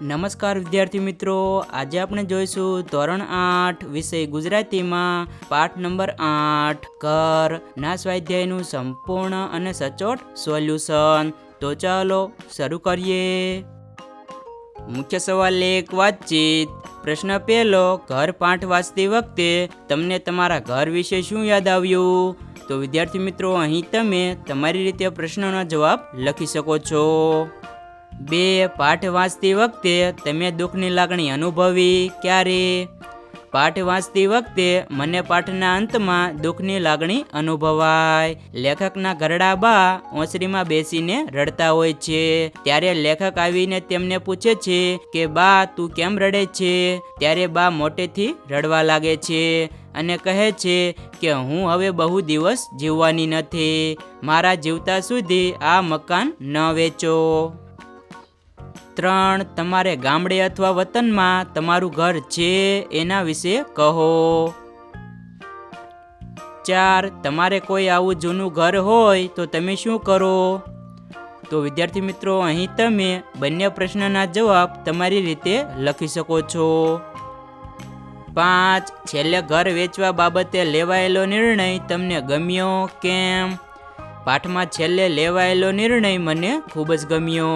નમસ્કાર વિદ્યાર્થી મિત્રો, આજે આપણે જોઈશું ધોરણ આઠ વિષય ગુજરાતીમાં, પાઠ નંબર આઠ કર ના સ્વાધ્યાયનું સંપૂર્ણ અને સચોટ સોલ્યુશન. તો ચાલો શરૂ કરીએ. મુખ્ય સવાલ એક, વાતચીત. પ્રશ્ન પહેલો, ઘર પાઠ વાંચતી વખતે તમને તમારા ઘર વિશે શું યાદ આવ્યું? તો વિદ્યાર્થી મિત્રો, અહીં તમે તમારી રીતે પ્રશ્નનો જવાબ લખી શકો છો. બે પાઠ વાંચતી વખતે તમે દુઃખની લાગણી અનુભવી ક્યારે? પાઠ વાંચતી વખતે મને પાઠના અંતમાં દુઃખની લાગણી અનુભવાય. લેખકના ઘરડા બા ઓસરીમાં બેસીને રડતા હોય છે. ત્યારે લેખક આવીને તેમને પૂછે છે કે, બા, તું કેમ રડે છે? ત્યારે બા મોટેથી રડવા લાગે છે અને કહે છે કે, હું હવે બહુ દિવસ જીવવાની નથી. મારા જીવતા સુધી આ મકાન ન વેચો. ત્રણ તમારે ગામડે અથવા વતનમાં તમારું ઘર છે એના વિશે કહો. ચાર, તમારે કોઈ આવું જૂનું ઘર હોય તો તમે શું કરો? તો વિદ્યાર્થી મિત્રો, અહીં તમે બંને પ્રશ્નના જવાબ તમારી રીતે લખી શકો છો. પાંચ, છેલ્લે ઘર વેચવા બાબતે લેવાયેલો નિર્ણય તમને ગમ્યો? કેમ? પાઠમાં છેલ્લે લેવાયેલો નિર્ણય મને ખૂબ જ ગમ્યો,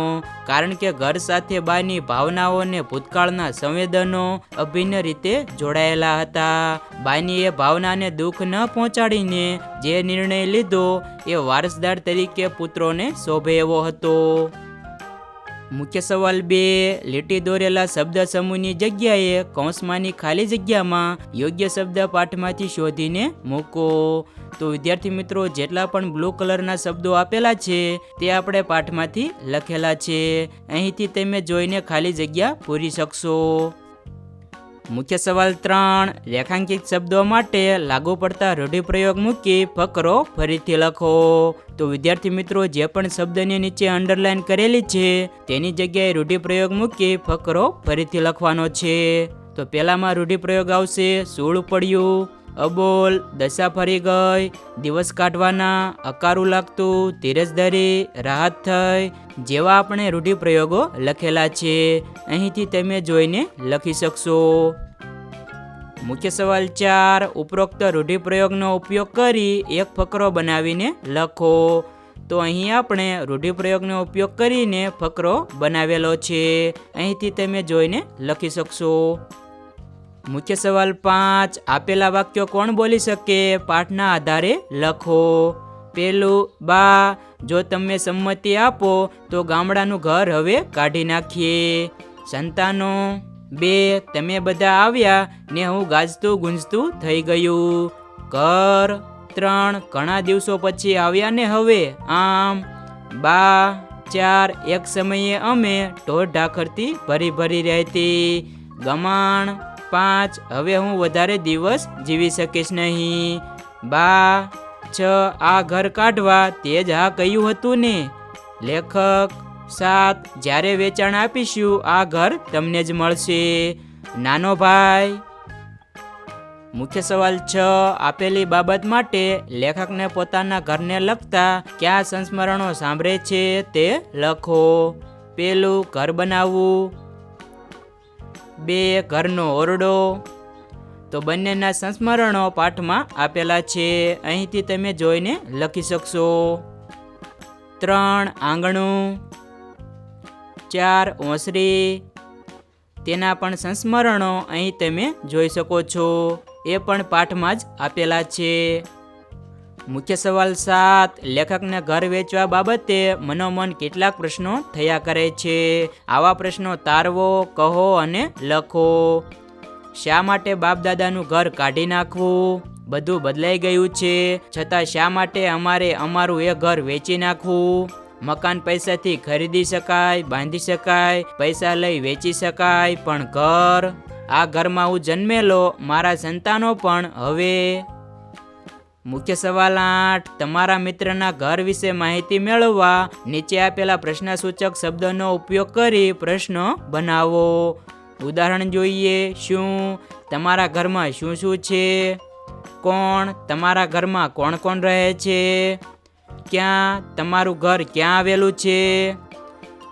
કારણ કે ઘર સાથે બાની ભાવનાઓ અને ભૂતકાળના સંવેદનો અભિન્ન રીતે જોડાયેલા હતા. બાનીએ ભાવનાને દુઃખ ન પહોંચાડીને જે નિર્ણય લીધો એ વારસદાર તરીકે પુત્રોને શોભે એવો હતો. મુખ્ય સવાલ બે, લીટી દોરેલા શબ્દ સમૂહની જગ્યાએ કૌંસમાંની ખાલી જગ્યામાં યોગ્ય શબ્દ પાઠમાંથી શોધીને મૂકો. તો વિદ્યાર્થી મિત્રો, જેટલા પણ બ્લુ કલરના શબ્દો આપેલા છે, તે આપણે પાઠમાંથી લખેલા છે. અહીંથી તમે જોઈને ખાલી જગ્યા પૂરી શકશો. મુખ્ય સવાલ ત્રણ. રેખાંકિત શબ્દો માટે લાગુ પડતા રૂઢિપ્રયોગ મૂકી ફકરો ફરીથી લખો. તો વિદ્યાર્થી મિત્રો, જે પણ શબ્દની નીચે અંડરલાઈન કરેલી છે, તેની જગ્યાએ રૂઢિપ્રયોગ મૂકી ફકરો ફરીથી લખવાનો છે. તો પહેલામાં રૂઢિપ્રયોગ આવશે સૂળ પડ્યું. અબોલ, દશા ફરી ગઈ, દિવસ કાઢવાના, અકારું લાગતું, ધીરજ ધરી, રાહત થઈ, જેવા આપણે રૂઢિપ્રયોગો લખેલા છે. અહીંથી તમે જોઈને લખી શકશો. મુખ્ય સવાલ ચાર, ઉપરોક્ત રૂઢિપ્રયોગનો ઉપયોગ કરી એક ફકરો બનાવીને લખો. તો અહીં આપણે રૂઢિપ્રયોગનો ઉપયોગ કરીને ફકરો બનાવેલો છે. અહીંથી તમે જોઈને લખી શકશો. મુખ્ય સવાલ પાંચ. આપેલા વાક્યો કોણ બોલી શકે? પાઠના આધારે લખો. પેલું, બા, જો તમે સંમતિ આપો, તો ગામડાનું ઘર હવે કાઢી નાખીએ. સંતાનો, બે, તમે બધા આવ્યા, ને હું ગાજતું ગુંજતું થઈ ગયું. ઘર, ત્રણ, ઘણા દિવસો પછી આવ્યા ને હવે, આમ. બા, ચાર, એક સમયે અમે ઢોર ઢાખરથી ભરી ભરી રહેતી. ગમાણ પાંચ. હવે હું વધારે દિવસ જીવી શકીશ નહીં. બા, છ, આ ઘર કાઢવા. તે જ હા કહ્યું હતું ને. લેખક, સાત, જ્યારે વેચાણ આપીશું, આ ઘર તમને જ મળશે. નાનો ભાઈ. મુખ્ય સવાલ છ. આપેલી બાબત માટે લેખકને પોતાના ઘરને લગતા કયા સંસ્મરણો સાંભળે છે તે લખો. પેલું ઘર બનાવવું. બે ઘરનો ઓરડો. તો બંનેના સંસ્મરણો પાઠમાં આપેલા છે. અહીંથી તમે જોઈને લખી શકશો. ત્રણ આંગણું. ચાર ઓસરી. તેના પણ સંસ્મરણો અહીં તમે જોઈ શકો છો. એ પણ પાઠમાં જ આપેલા છે. મુખ્ય સવાલ સાત, લેખકને ઘર વેચવા બાબતે મનોમન કેટલાક પ્રશ્નો થયા કરે છે? આવા પ્રશ્નો તારવો, કહો અને લખો. શા માટે બાપ દાદાનું ઘર કાઢી નાખવું? બધું બદલાઈ ગયું છે. છતાં શા માટે અમારે અમારું એ ઘર વેચી નાખવું? મકાન પૈસાથી ખરીદી શકાય, બાંધી શકાય, પૈસા લઈ વેચી શકાય, પણ ઘર? આ ઘરમાં હું જન્મેલો, મારા સંતાનો પણ હવે મુખ્ય સવાલ આઠ. તમારા મિત્રના ઘર વિશે માહિતી મેળવવા નીચે આપેલા પ્રશ્નસૂચક શબ્દનો ઉપયોગ કરી પ્રશ્નો બનાવો. ઉદાહરણ જોઈએ, શું તમારા ઘરમાં શું શું છે? કોણ તમારા ઘરમાં કોણ કોણ રહે છે? ક્યાં તમારું ઘર ક્યાં આવેલું છે?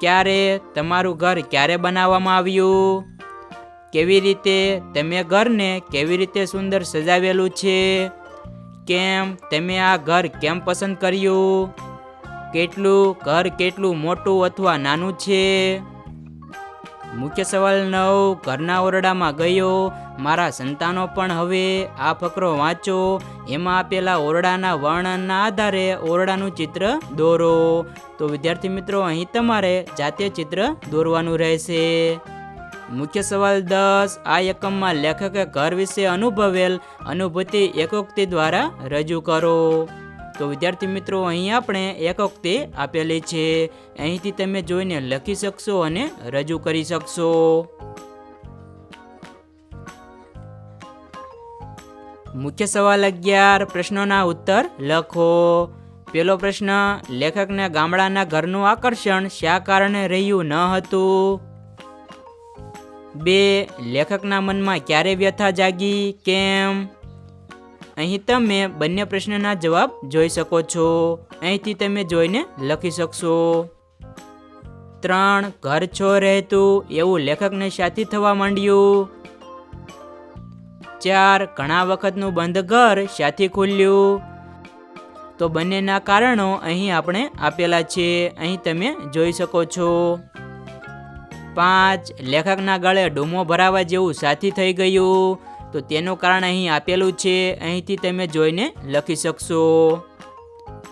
ક્યારે તમારું ઘર ક્યારે બનાવવામાં આવ્યું? કેવી રીતે તમે ઘરને કેવી રીતે સુંદર સજાવેલું છે? કેમ તમે આ ઘર કેમ પસંદ કર્યું? કેટલું ઘર કેટલું મોટું અથવા નાનું છે? મુખ્ય સવાલ નવ, ઘરના ઓરડામાં ગયો. મારા સંતાનો પણ હવે આ ફકરો વાંચો. એમાં આપેલા ઓરડાના વર્ણનના આધારે ઓરડાનું ચિત્ર દોરો. તો વિદ્યાર્થી મિત્રો, અહીં તમારે જાતે ચિત્ર દોરવાનું રહેશે. મુખ્ય સવાલ દસ. આ એકમમાં લેખકે ઘર વિશે અનુભવેલ અનુભૂતિ એકોક્તિ દ્વારા રજૂ કરો. તો વિદ્યાર્થી મિત્રો, અહીં આપણે એકોક્તિ આપેલી છે. અહીંથી તમે જોઈને લખી શકશો અને રજૂ કરી શકશો. મુખ્ય સવાલ અગિયાર. પ્રશ્નોના ઉત્તર લખો. પેલો પ્રશ્ન, લેખકને ગામડાના ઘરનું આકર્ષણ શા કારણે રહ્યું ન હતું? બે લેખકના મનમાં ક્યારે વ્યથા જાગી? કેમ? અહીં તમે બંને પ્રશ્નના જવાબ જોઈ શકો છો. અહીંથી તમે જોઈને લખી શકશો. ત્રણ, ઘર છો રહેતું, એવું લેખકને સાથી થવા માંડ્યું. ચાર, ઘણા વખતનું બંધ ઘર સાથી ખુલ્યું. તો બંનેના કારણો અહીં આપણે આપેલા છે. અહીં તમે જોઈ શકો છો. પાંચ લેખકના ગળે ડૂમો ભરાવા જેવું સાથી થઈ ગયું. તો તેનું કારણ અહીં આપેલું છે, અહીંથી તમે જોઈને લખી શકશો.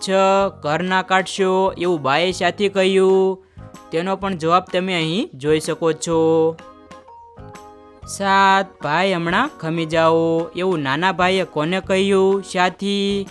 છ ઘર ના કાઢશો એવું બાએ સાથી કહ્યું. તેનો પણ જવાબ તમે અહીં જોઈ શકો છો. સાત, ભાઈ હમણાં ખમી જાઓ એવું નાના ભાઈએ કોને કહ્યું? સાથી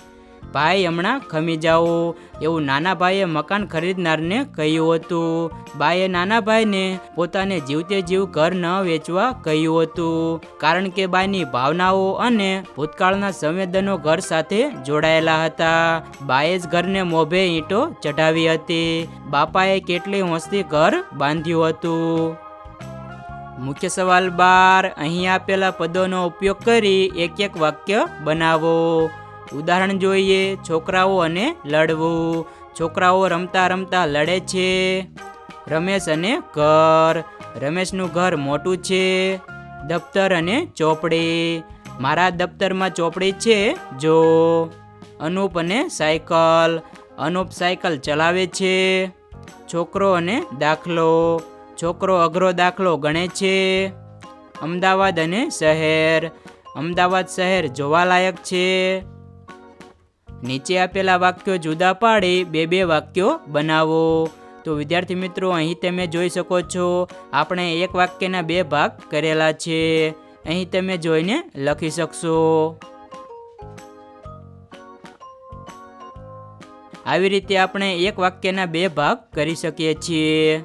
ભાઈ હમણાં ખમી જાઓ. એવું નાના ભાઈએ મકાન ખરીદનારને કહ્યું હતું. બાએ નાના ભાઈને પોતાને જીવતે જીવ ઘર ન વેચવા કહ્યું હતું. કારણ કે બાની ભાવનાઓ અને ભૂતકાળના સંવેદનો ઘર સાથે જોડાયેલા હતા. બાએ જ ઘરને મોભે ઈંટો ચઢાવી હતી. બાપાએ કેટલી હોંશથી ઘર બાંધ્યું હતું. મુખ્ય સવાલ બાર. અહીં આપેલા પદોનો ઉપયોગ કરી એક એક વાક્ય બનાવો. ઉદાહરણ જોઈએ, છોકરાઓ અને લડવું. છોકરાઓ રમતા રમતા લડે છે. રમેશ અને ઘર. રમેશનું ઘર મોટું છે. દફતર અને ચોપડી. મારા દફતરમાં ચોપડી છે, જો. અનુપ અને સાયકલ. અનુપ સાયકલ ચલાવે છે. છોકરો અને દાખલો. છોકરો અઘરો દાખલો ગણે છે. અમદાવાદ અને શહેર. અમદાવાદ શહેર જોવાલાયક છે. નીચે આપેલા વાક્યો જુદા પાડી, બે બે વાક્યો બનાવો. તો વિદ્યાર્થી મિત્રો, અહીં તમે જોઈ શકો છો, આપણે એક વાક્યના બે ભાગ કરેલા છે. અહીં તમે જોઈને લખી શકશો. આવી રીતે આપણે એક વાક્યના બે ભાગ કરી શકીએ છીએ.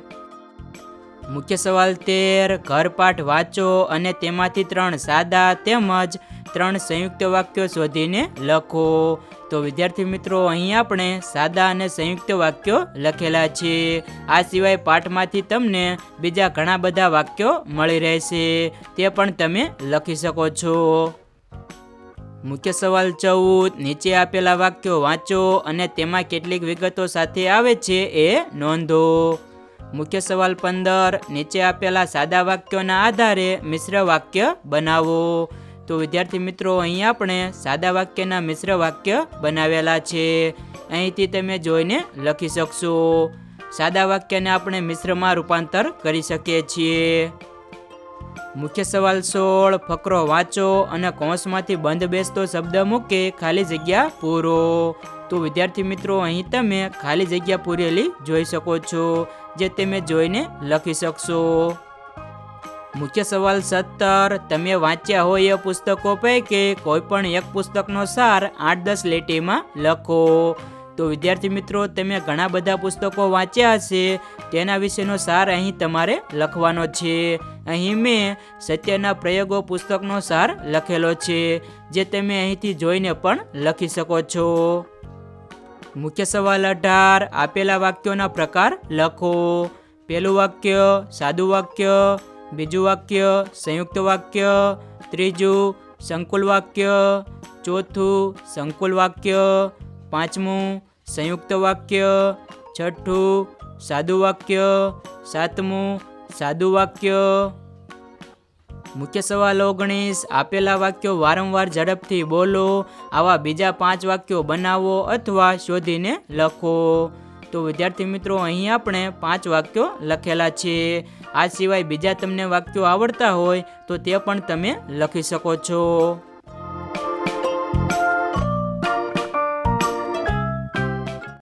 મુખ્ય સવાલ તેર, ઘરપાઠ વાંચો અને તેમાંથી ત્રણ સાદા તેમજ ત્રણ સંયુક્ત વાક્યો શોધીને લખો. તો વિદ્યાર્થી મિત્રો, અહીં આપણે સાદા અને સંયુક્ત વાક્યો લખેલા છે. આ સિવાય પાઠમાંથી તમને બીજા ઘણા બધા વાક્યો મળી રહેશે. તે પણ તમે લખી શકો છો. મુખ્ય સવાલ ચૌદ. નીચે આપેલા વાક્યો વાંચો અને તેમાં કેટલીક વિગતો સાથે આવે છે એ નોંધો. મુખ્ય સવાલ પંદર. નીચે આપેલા સાદા વાક્યોના આધારે મિશ્ર વાક્ય બનાવો. તો વિદ્યાર્થી મિત્રો, અહીં આપણે સાદા વાક્યના મિશ્ર વાક્ય બનાવેલા છે. અહીંથી તમે જોઈને લખી શકશો. સાદા વાક્યને આપણે મિશ્રમાં રૂપાંતર કરી શકીએ છીએ. મુખ્ય સવાલ સોળ, ફકરો વાંચો અને કૌંસમાંથી બંધ બેસતો શબ્દ મૂકે, ખાલી જગ્યા પૂરો. તો વિદ્યાર્થી મિત્રો, અહીં તમે ખાલી જગ્યા પૂરેલી જોઈ શકો છો, જે તમે જોઈને લખી શકશો. મુખ્ય સવાલ સત્તર. તમે વાંચ્યા હોય એ પુસ્તકો પૈકી કોઈ પણ એક પુસ્તકનો સાર આઠ દસ લીટીમાં લખો. તો વિદ્યાર્થી મિત્રો, તમે ઘણા બધા પુસ્તકો વાંચ્યા હશે. તેના વિશેનો સાર અહીં તમારે લખવાનો છે. અહીં મેં સત્યના પ્રયોગો પુસ્તકનો સાર લખેલો છે, જે તમે અહીંથી જોઈને પણ લખી શકો છો. મુખ્ય સવાલ અઢાર. આપેલા વાક્યોના પ્રકાર લખો. પહેલું વાક્ય સાદું વાક્ય બીજું વાક્ય, સંયુક્ત વાક્ય, ત્રીજું, સંકુલ વાક્ય, ચોથું, સંકુલ વાક્ય, પાંચમું, સંયુક્ત વાક્ય, છઠ્ઠું, સાદું વાક્ય, સાતમું, સાદું વાક્ય. મુખ્ય સવાલ ઓગણીસ આપેલા વાક્યો વારંવાર ઝડપથી બોલો, આવા બીજા પાંચ વાક્યો બનાવો અથવા શોધીને લખો. તો વિદ્યાર્થી મિત્રો, અહીં આપણે પાંચ વાક્યો લખેલા છે. આ સિવાય બીજા તમને વાક્યો આવડતા હોય તો તે પણ તમે લખી શકો છો.